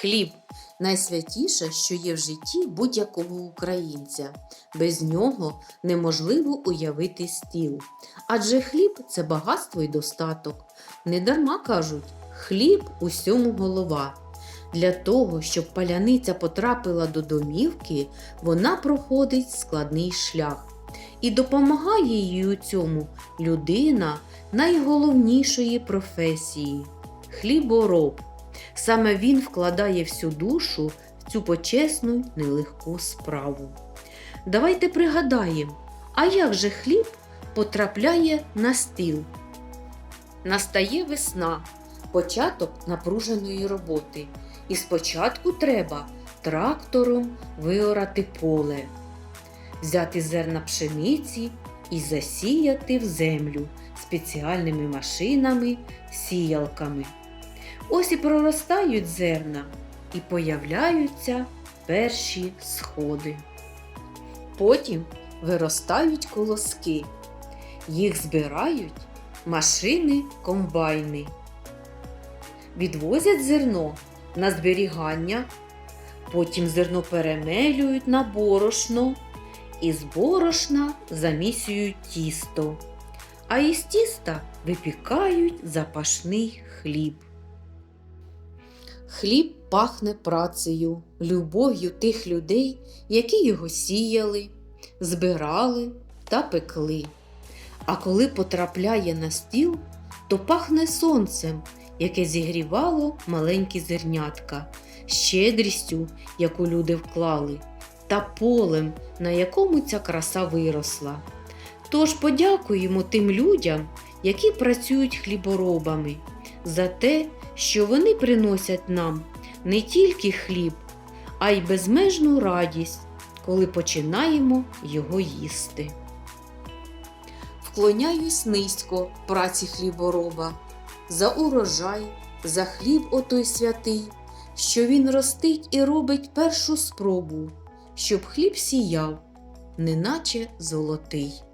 Хліб найсвятіше, що є в житті будь-якого українця. Без нього неможливо уявити стіл. Адже хліб це багатство і достаток. Недарма кажуть, хліб усьому голова. Для того, щоб паляниця потрапила до домівки, вона проходить складний шлях. І допомагає їй у цьому людина найголовнішої професії хлібороб. Саме він вкладає всю душу в цю почесну нелегку справу. Давайте пригадаємо, а як же хліб потрапляє на стіл? Настає весна, початок напруженої роботи. І спочатку треба трактором виорати поле, взяти зерна пшениці і засіяти в землю спеціальними машинами, сіялками. Ось і проростають зерна, і появляються перші сходи. Потім виростають колоски. Їх збирають машини комбайни. Відвозять зерно на зберігання, потім зерно перемелюють на борошно і з борошна замісюють тісто, а із тіста випікають запашний хліб. Хліб пахне працею, любов'ю тих людей, які його сіяли, збирали та пекли. А коли потрапляє на стіл, то пахне сонцем, яке зігрівало маленькі зернятка, щедрістю, яку люди вклали, та полем, на якому ця краса виросла. Тож подякуємо тим людям, які працюють хліборобами, за те, що вони приносять нам не тільки хліб, а й безмежну радість, коли починаємо його їсти. Вклоняюсь низько праці хлібороба, за урожай, за хліб отой святий, що він ростить і робить першу спробу, щоб хліб сіяв, неначе золотий.